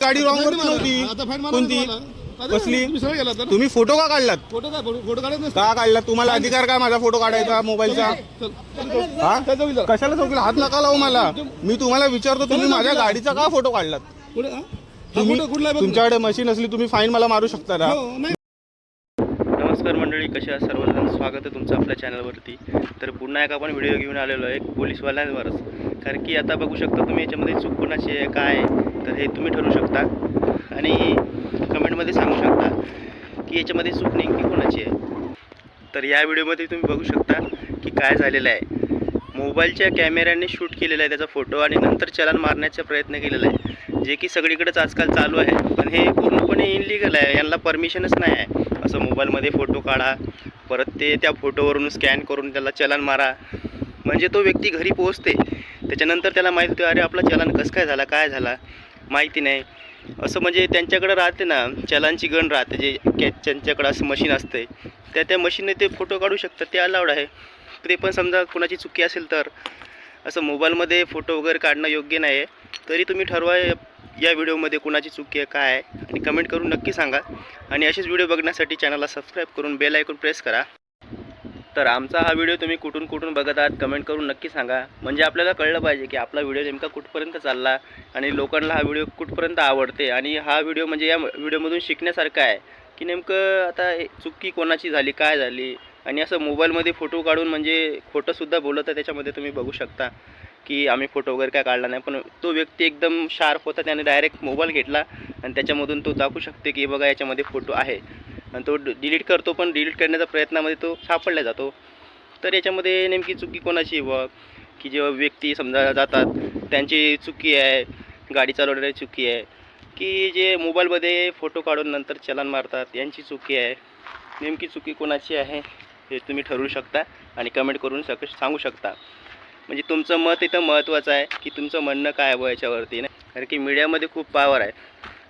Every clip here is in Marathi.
गाडी रॉंग वरती आता नव्हती कोणती? कसली? तुम्ही फोटो का काढलात? फोटो काढत का काढलात? तुम्हाला अधिकार काय माझा फोटो काढायचा मोबाईलचा. हा. कशाला चौकीला? हात नका लावू मला. मी तुम्हाला विचारतो तुम्ही माझ्या गाडीचा का फोटो काढलात. तुमच्याकडे मशीन असली तुम्ही फाईन मला मारू शकता ना? हो. नमस्कार मंडळी कशा आहात सर्वजण? स्वागत आहे तुमचं आपल्या चॅनलवरती तर पुन्हा एक आपण व्हिडिओ घेऊन आलेलो आहे पोलीसवाल्यांवरच. कारण की आता बघू शकता तुम्ही याच्यामध्ये चूक कोणाची आहे काय तर हे तुम्ही ठरवू शकता. आणि कमेंटमध्ये सांगू शकता की याच्यामध्ये चूक नेमकी कोणाची आहे. तर या व्हिडिओमध्ये तुम्ही बघू शकता की काय झालेलं आहे. मोबाईलच्या कॅमेऱ्याने शूट केलेला आहे त्याचा फोटो आणि नंतर चलन मारण्याचा प्रयत्न केलेला आहे. जे की सगळीकडेच आजकाल चालू आहे. पण हे पूर्णपणे इनलिगल आहे. यांना परमिशनच नाही आहे. असं मोबाईलमध्ये फोटो काढा. परत ते त्या फोटोवरून स्कॅन करून त्याला चलन मारा. म्हणजे तो व्यक्ती घरी पोहोचते. त्याच्यानंतर त्याला माहीत होते अरे आपला चलन कसं काय झाला? काय झाला? माहिती नाही. असं म्हणजे त्यांच्याकडं राहते ना चलांची गण राहते जे कॅ त्यांच्याकडं असं मशीन असते त्या त्या मशीनने ते फोटो काढू शकतात ते अलाउड आहे. ते पण समजा कोणाची चुकी असेल तर असं मोबाईलमध्ये फोटो वगैरे काढणं योग्य नाही आहे तरी तुम्ही ठरवा या- या व्हिडिओमध्ये कुणाची चुकी आहे काय आहे आणि कमेंट करून नक्की सांगा. आणि असेच व्हिडिओ बघण्यासाठी चॅनलला सबस्क्राईब करून बेल आयकॉन प्रेस करा. तर आमचा हा व्हिडिओ तुम्ही कुठून कुठून बघत आहात कमेंट करून नक्की सांगा. म्हणजे आपल्याला कळलं पाहिजे की आपला व्हिडिओ नेमका कुठपर्यंत चालला आणि लोकांना हा व्हिडिओ कुठपर्यंत आवडते आणि हा व्हिडिओ म्हणजे या व्हिडिओमधून शिकण्यासारखा आहे की नेमकं आता हे चुकी कोणाची झाली काय झाली आणि असं मोबाईलमध्ये फोटो काढून म्हणजे खोटंसुद्धा बोलत आहे त्याच्यामध्ये तुम्ही बघू शकता की आम्ही फोटो वगैरे काय काढला नाही. पण तो व्यक्ती एकदम शार्प होता त्याने डायरेक्ट मोबाईल घेतला आणि त्याच्यामधून तो दाखवू शकते की बघा याच्यामध्ये फोटो आहे. आणि तो डिलीट करतो पण डिलीट करण्याचा प्रयत्नामध्ये तो सापडला जातो. तर याच्यामध्ये नेमकी चुकी कोणाची व की जेव्हा व्यक्ती समजा जातात त्यांची चुकी आहे गाडी चालवण्याची चुकी आहे की जे मोबाईलमध्ये फोटो काढून नंतर चलन मारतात यांची चुकी आहे. नेमकी चुकी कोणाची आहे हे तुम्ही ठरवू शकता आणि कमेंट करून सक सांगू शकता. म्हणजे तुमचं मत इथं महत्त्वाचं आहे की तुमचं म्हणणं काय हवं याच्यावरती नाही? कारण की मीडियामध्ये खूप पावर आहे.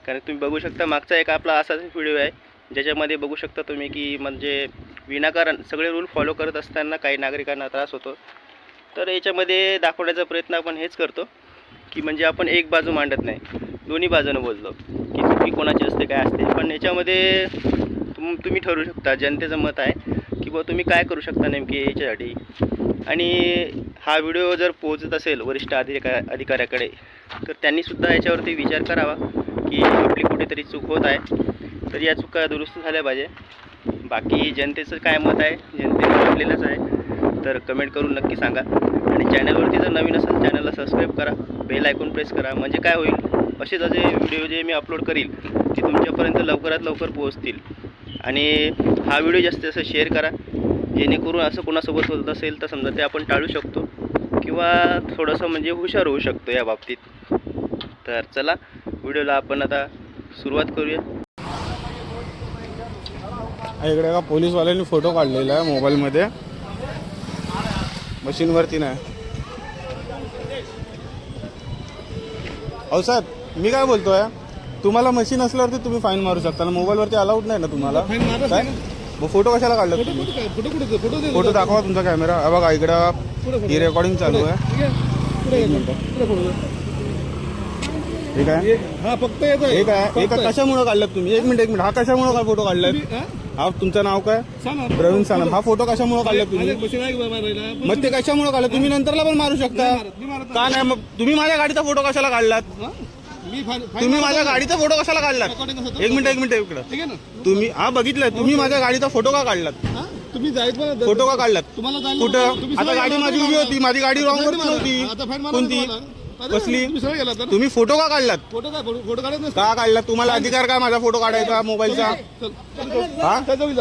कारण तुम्ही बघू शकता मागचा एक आपला असाच व्हिडिओ आहे ज्याच्यामध्ये बघू शकता तुम्ही की म्हणजे विनाकारण सगळे रूल फॉलो करत असताना काही नागरिकांना त्रास होतो. तर याच्यामध्ये दाखवण्याचा प्रयत्न आपण हेच करतो की म्हणजे आपण एक बाजू मांडत नाही दोन्ही बाजूनं बोललो की चुकी कोणाची असते काय असते. पण याच्यामध्ये तुम तुम्ही ठरवू शकता जनतेचं मत आहे की बुवा तुम्ही काय करू शकता नेमकी याच्यासाठी. आणि हा व्हिडिओ जर पोहोचत असेल वरिष्ठ अधिका अधिकाऱ्याकडे तर त्यांनीसुद्धा याच्यावरती विचार करावा की आपली कुठेतरी चूक होत आहे. तर या चुका दुरुस्त झाल्या पाहिजे. बाकी जनतेचं काय मत आहे जनतेने म्हटलेलंच आहे तर कमेंट करून नक्की सांगा. आणि चॅनलवरती जर नवीन असेल चॅनलला सबस्क्राईब करा बेल आयकॉन प्रेस करा म्हणजे काय होईल? असेच असे व्हिडिओ जे मी अपलोड करील ते तुमच्यापर्यंत लवकरात लवकर पोहोचतील. आणि हा व्हिडिओ जास्तीत जास्त शेअर करा. जेणेकरून असं कोणासोबत होत असेल तर समजा ते आपण टाळू शकतो. किंवा थोडंसं म्हणजे हुशार होऊ शकतो या बाबतीत. तर चला व्हिडिओला आपण आता सुरुवात करूया. इकडे का पोलीसवाल्यांनी फोटो काढलेला आहे मोबाईलमध्ये. मशीनवरती नाही. अहो साहेब मी काय बोलतोय? तुम्हाला मशीन असल्यावरती तुम्ही फाईन मारू शकता ना मोबाईलवरती अलाउड नाही ना तुम्हाला? काय? मग फोटो कशाला काढलात फोटो तुम्ही? कुठे? फोटो कुठे? फोटो दे फोटो दाखवा तुमचा कॅमेरा हा बघा इकडं ही रेकॉर्डिंग चालू आहे. ठीक आहे पुढे येतो. पुढे फोटो दे. ठीक आहे हे- फक्त एक आहे. एक कशामुळे काढलात तुम्ही? एक मिनिट एक मिनिट. हा कशामुळे काय फोटो काढलाय? हा? हा तुमचं नाव काय. प्रवीण सानप हा फोटो कशामुळे माझ्या तुम्ही? मग ते कशामुळे काढलं? तुम्ही नंतरला पण मारू शकता. का नाही? मग तुम्ही माझ्या गाडीचा फोटो कशाला काढलात? तुम्ही माझ्या. गाडीचा फोटो कशाला काढलात? होतं. एक मिनिट एक मिनिट इकडं तुम्ही हा बघितलंय तुम्ही माझ्या गाडीचा फोटो का काढलात? तुम्ही बरं. फोटो का काढलात? तुम्हाला कुठं? आता गाडी माझी उभी. होती. माझी गाडी रॉंग मारा. कोणती? कसली? तुम्ही सरळ गेला तर तुम्ही फोटो का काढलात? फोटो काय फोटो फोटो काढत नसतो? का काढलात? तुम्हाला अधिकार काय माझा फोटो काढायचा मोबाईलचा. हा.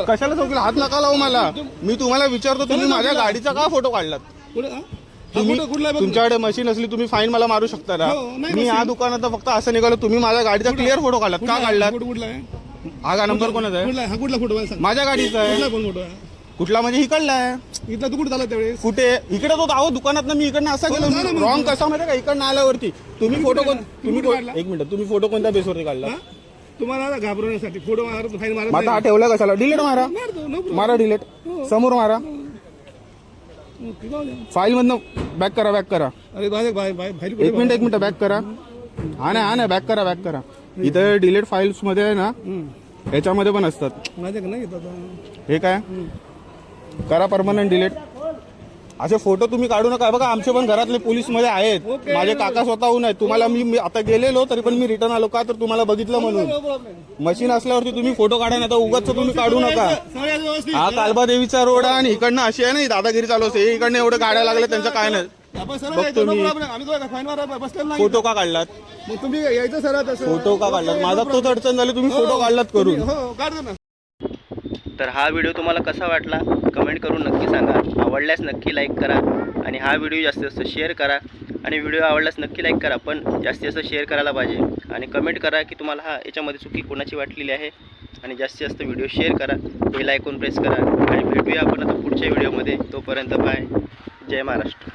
कशाला चौकीला? हात नका लावू मला. मी तुम्हाला विचारतो तुम्ही माझ्या गाडीचा का फोटो काढलात? पुढे, हा? हा तुम्ही फोटो कुठला आहे बघ. तुमच्याकडे मशीन असली तुम्ही फाईन मला मारू शकता ना? हो, नाही मी या machine. दुकानात फक्त असं निघालो तुम्ही माझ्या गाडीचा क्लिअर फोटो काढलात. कुठला का आहे? काढलात? फोटो कुठला आहे? हा का नंबर कोणाचा आहे? कुठला आहे? हा कुठला फोटो मला सांग. माझ्या गाडीचा आहे. कुठला कोण फोटो आहे? कुठला म्हणजे इकडला आहे. इथला तू कुठे झाला त्यावेळेस? कुठे? इकडे तो आहो दुकानात मी इकडनं असा हो, झालं गेलो मग. रॉंग कसा माहिती का? इकडनं आल्यावरती. तुम्ही फोटो कोण तुम्ही काढला? एक मिनिट तुम्ही फोटो कोणत्या बेसवरती काढला? हा? तुम्हाला घाबरवण्यासाठी फोटो मारत फाईन मारत मग आता हा नाही. ठेवला कशाला? डिलीट मारा. मारतो, no problem. मारा डिलीट समोर मारा. जाऊ. फाईल मधनं बॅक करा बॅक करा. अरे बाहेर बाहेर बाहेर बाहेर एक मिनिट एक मिनिट बॅक करा. हा नाही हा नाही बॅक करा बॅक करा. इथं डिलीट फाईल्समध्ये आहे ना हम्म. ह्याच्यामध्ये पण असतात. माझ्याकडे नाही येत आता. हे काय? करा परमनंट डिलीट असे फोटो तुम्ही काढू नका. बघा आमचे पण घरातले पोलीसमध्ये आहेत. माझे काका स्वतःहून आहेत. तुम्हाला मी मी आता गेलेलो तरी पण मी रिटर्न आलो का? तर तुम्हाला बघितलं म्हणून. मशीन असल्यावरती तुम्ही फोटो काढा नाही तर उगाच तुम्ही काढू नका. हा कालबा देवीचा रोड आहे आणि इकडनं अशी आहे ना दादागिरी चालू असते. हे इकडनं एवढं गाड्या लागल्या त्यांचं काय नाही. बघतो मी. फोटो का काढलात? तुम्ही यायचं तसं. फोटो का काढलात? माझा तोच अडचण झाली तुम्ही फोटो काढलात करून. हो काढतो ना. तर हा व्हिडिओ तुम्हाला कसा वाटला कमेंट करून नक्की सांगा. आवडल्यास नक्की लाईक करा आणि हा व्हिडिओ जास्तीत जास्त शेअर करा. आणि व्हिडिओ आवडल्यास नक्की लाईक करा पण जास्तीत जास्त शेअर करायला पाहिजे. आणि कमेंट करा की तुम्हाला हा याच्यामध्ये चुकी कोणाची वाटलेली आहे. आणि जास्तीत जास्त व्हिडिओ शेअर करा. बेल आयकॉन प्रेस करा. आणि भेटूया आपण आता पुढच्या व्हिडिओमध्ये तोपर्यंत बाय जय महाराष्ट्र.